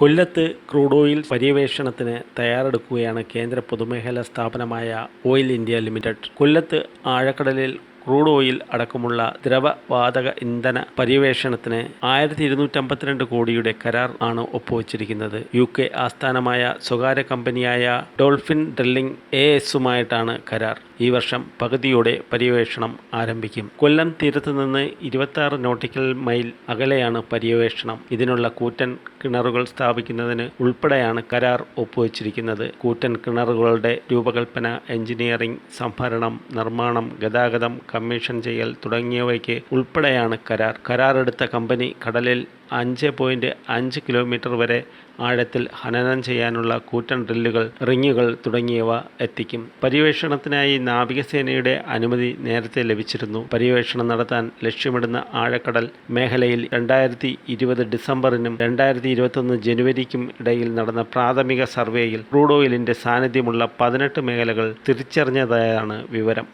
കൊല്ലത്ത് crude oil പര്യവേഷണത്തിന് തയ്യാറെടുക്കുകയാണ് കേന്ദ്ര പൊതുമേഖലാ സ്ഥാപനമായ ഓയിൽ ഇന്ത്യ ലിമിറ്റഡ്. കൊല്ലത്ത് ആഴക്കടലിൽ ക്രൂഡ് ഓയിൽ അടക്കമുള്ള ദ്രവവാതക ഇന്ധന പര്യവേഷണത്തിന് ആയിരത്തി ഇരുന്നൂറ്റമ്പത്തിരണ്ട് കോടിയുടെ കരാർ ആണ് ഒപ്പുവച്ചിരിക്കുന്നത്. യു കെ ആസ്ഥാനമായ സ്വകാര്യ കമ്പനിയായ ഡോൾഫിൻ ഡ്രില്ലിംഗ് എ എസുമായിട്ടാണ് കരാർ. ഈ വർഷം പകുതിയോടെ പര്യവേഷണം ആരംഭിക്കും. കൊല്ലം തീരത്ത് നിന്ന് ഇരുപത്തി നോട്ടിക്കൽ മൈൽ അകലെയാണ് പര്യവേഷണം. ഇതിനുള്ള കൂറ്റൻ കിണറുകൾ സ്ഥാപിക്കുന്നതിന് ഉൾപ്പെടെയാണ് കരാർ ഒപ്പുവച്ചിരിക്കുന്നത്. കൂറ്റൻ കിണറുകളുടെ രൂപകൽപ്പന എഞ്ചിനീയറിംഗ് സംഭരണം നിർമ്മാണം ഗതാഗതം കമ്മീഷൻ ചെയ്യൽ തുടങ്ങിയവയ്ക്ക് ഉൾപ്പെടെയാണ് കരാർ. കരാറെടുത്ത കമ്പനി കടലിൽ അഞ്ച് പോയിന്റ് അഞ്ച് കിലോമീറ്റർ വരെ ആഴത്തിൽ ഹനനം ചെയ്യാനുള്ള കൂറ്റൻ ഡ്രില്ലുകൾ റിങ്ങുകൾ തുടങ്ങിയവ എത്തിക്കും. പര്യവേഷണത്തിനായി നാവികസേനയുടെ അനുമതി നേരത്തെ ലഭിച്ചിരുന്നു. പര്യവേഷണം നടത്താൻ ലക്ഷ്യമിടുന്ന ആഴക്കടൽ മേഖലയിൽ രണ്ടായിരത്തി ഇരുപത് ഡിസംബറിനും രണ്ടായിരത്തി ഇരുപത്തൊന്ന് ജനുവരിക്കും ഇടയിൽ നടന്ന പ്രാഥമിക സർവേയിൽ ക്രൂഡ് ഓയിലിന്റെ സാന്നിധ്യമുള്ള പതിനെട്ട് മേഖലകൾ തിരിച്ചറിഞ്ഞതായാണ് വിവരം.